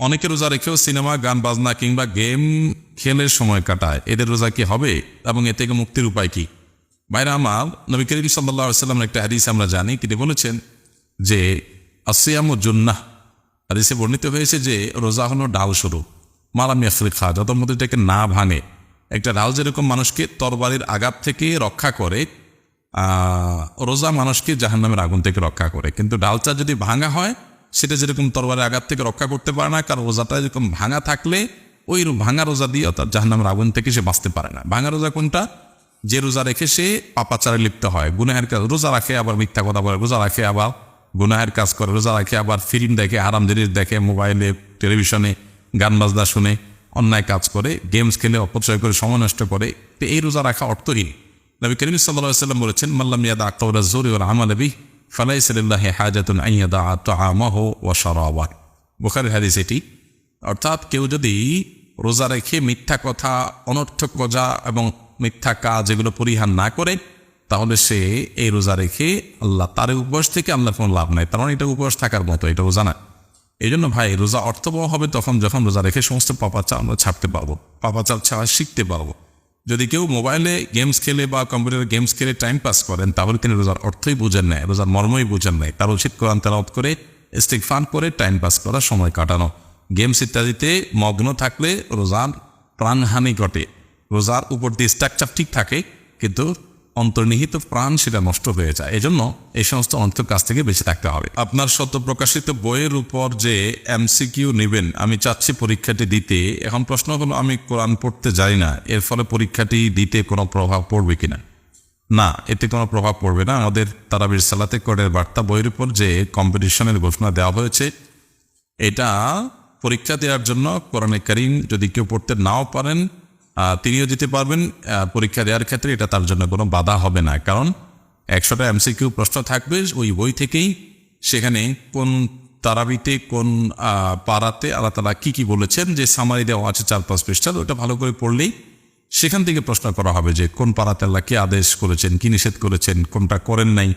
অনেকে রোজা রেখেও সিনেমা, গান, বাজনা কিংবা গেম খেলে সময় কাটায়। এদের রোজা কি হবে এবং এ থেকে মুক্তির উপায় কি? বাইরে আমার, নবী করিম সাল্লাহ সাল্লামের একটা হাদিস আমরা জানি। তিনি বলেছেন যে আসিয়াম জুন্নাহ। হাদিসে বর্ণিত হয়েছে যে, রোজা হলো ডাল স্বরূপ মালাম খা যত মধ্যে এটাকে না ভাঙে। একটা ডাল যেরকম মানুষকে তরবারির আঘাত থেকে রক্ষা করে রোজা মানুষকে জাহান্নামের আগুন থেকে রক্ষা করে। কিন্তু ডালটা যদি ভাঙা হয় সেটা যেরকম তরবারের আঘাত থেকে রক্ষা করতে পারে না কারণ রোজাটা যেরকম ভাঙা থাকলে, ওই ভাঙা রোজা দিয়ে অর্থাৎ জাহান্নামের আগুন থেকে সে বাঁচতে পারে না। ভাঙা রোজা কোনটা? যে রোজা রেখে সে পাপাচারে লিপ্ত হয়। গুনাহের কাজ, রোজা রাখে, আবার মিথ্যা কথা বলে, রোজা রাখে, আবার গুনাহের কাজ করে, রোজা রাখে, আবার ফিল্ম দেখে আরাম জিনিস দেখে, মোবাইলে, টেলিভিশনে গান বাজনা শুনে, অন্যায় কাজ করে, গেমস খেলে, অপচয় করে সময় নষ্ট করে, তো এই রোজা রাখা অর্থহীন নবী করিম সাল্লাহ সাল্লাম বলেছেন, মাল্লাম ইয়াদা আক্তাউরা জোরি আমাল ফালাই সাল্লাহ হাজাতুন আইয়াদা তাআমাহ ওয়া শারাবাহ। বুখারীর হাদিস এটি। অর্থাৎ কেউ যদি রোজা রেখে মিথ্যা কথা, অনর্থক কথা এবং মিথ্যা কাজ এগুলো পরিহার না করে, তাহলে সে এই রোজা রেখে আল্লাহ তার উপবাস থেকে আল্লাহ কোনো লাভ নাই। তার মানে এটা উপবাস থাকার মতো, এটা রোজা না। এই জন্য ভাই, রোজা অর্থবহ হবে তখন যখন রোজা রেখে সমস্ত পাপাচা আমরা ছাড়তে পারব, পাপাচার ছাড়া শিখতে পারব। যদি কেউ মোবাইলে গেমস খেলে বা কম্পিউটারে গেমস খেলে টাইম পাস করেন, তাহলে তিনি রোজার অর্থই বুঝেন নাই, রোজার মর্মই বুঝেন নাই। তার উচিত কোরআন তেলাওত করে স্টিক ফান করে টাইম পাস করা সময় কাটানো। গেমস ইত্যাদিতে মগ্ন থাকলে রোজার প্রাণহানি ঘটে। রোজার উপর দিয়ে স্ট্রাকচার ঠিক থাকে, কিন্তু অন্তর্নিহিত প্রাণ সেটা নষ্ট হয়ে যায়। এজন্য এই সমস্ত অন্তর কাছ থেকে বেঁচে থাকতে হবে। আপনার সত্য প্রকাশিত বইয়ের উপর যে এমসিকিউ নেবেন, আমি চাচ্ছি পরীক্ষাটি দিতে। এখন প্রশ্ন হলো, আমি কোরআন পড়তে যাই না, এর ফলে পরীক্ষাটি দিতে কোনো প্রভাব পড়বে কিনা? না, এতে কোনো প্রভাব পড়বে না। আমাদের তারাবির সালাতে করের বার্তা বইয়ের উপর যে কম্পিটিশনের ঘোষণা দেওয়া হয়েছে, এটা পরীক্ষা দেওয়ার জন্য কোরআনে করিম যদি কেউ পড়তে নাও পারেন তিনিও দিতে পারবেন পরীক্ষা দেওয়ার ক্ষেত্রে এটা তার জন্য কোনো বাধা হবে না। কারণ একশোটা এমসিকিউ প্রশ্ন থাকবে, ওই বই থেকেই সেখানে কোন তারাবিতে, কোন পাড়াতে আল্লাহ তালা কী কী বলেছেন, যে সামারি দেওয়া আছে চার পাঁচ পৃষ্ঠা ওটা ভালো করে পড়লেই সেখান থেকে প্রশ্ন করা হবে যে কোন পাড়াতে আল্লাহ কী আদেশ করেছেন, কি নিষেধ করেছেন, কোনটা করেন নাই।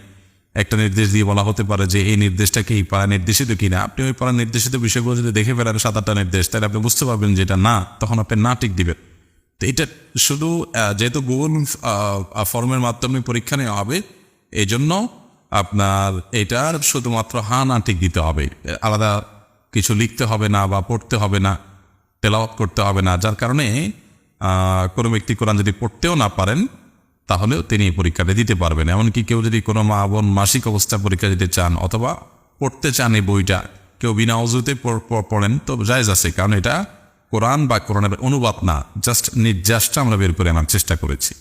একটা নির্দেশ দিয়ে বলা হতে পারে যে এই নির্দেশটাকে এই পাড়া নির্দেশিত কিনা। আপনি ওই পাড়া নির্দেশিত বিষয়গুলো যদি দেখে ফেলেন, সাত আটটা নির্দেশ, তাহলে আপনি বুঝতে পারবেন যে এটা না, তখন আপনি না টিক দিবেন। তো এটা শুধু যেহেতু গুগল ফর্মের মাধ্যমে পরীক্ষা নেওয়া হবে এই জন্য আপনার এটার শুধুমাত্র হা না টিক দিতে হবে। আলাদা কিছু লিখতে হবে না বা পড়তে হবে না, তেলাওয়াত করতে হবে না, যার কারণে কোনো ব্যক্তি কোরআন যদি পড়তেও না পারেন, তাহলেও তিনি পরীক্ষাটা দিতে পারবেন। এমনকি কেউ যদি কোনো মা বোন মাসিক অবস্থা পরীক্ষা দিতে চান অথবা পড়তে চান এই বইটা, কেউ বিনা অজুতে পড়- পড়- পড়েন, তো জায়জ আছে, কারণ এটা কোরআন বা কোরআনের অনুবাদ না জাস্ট নির্যাসটা আমরা বের করে আনার চেষ্টা করেছি।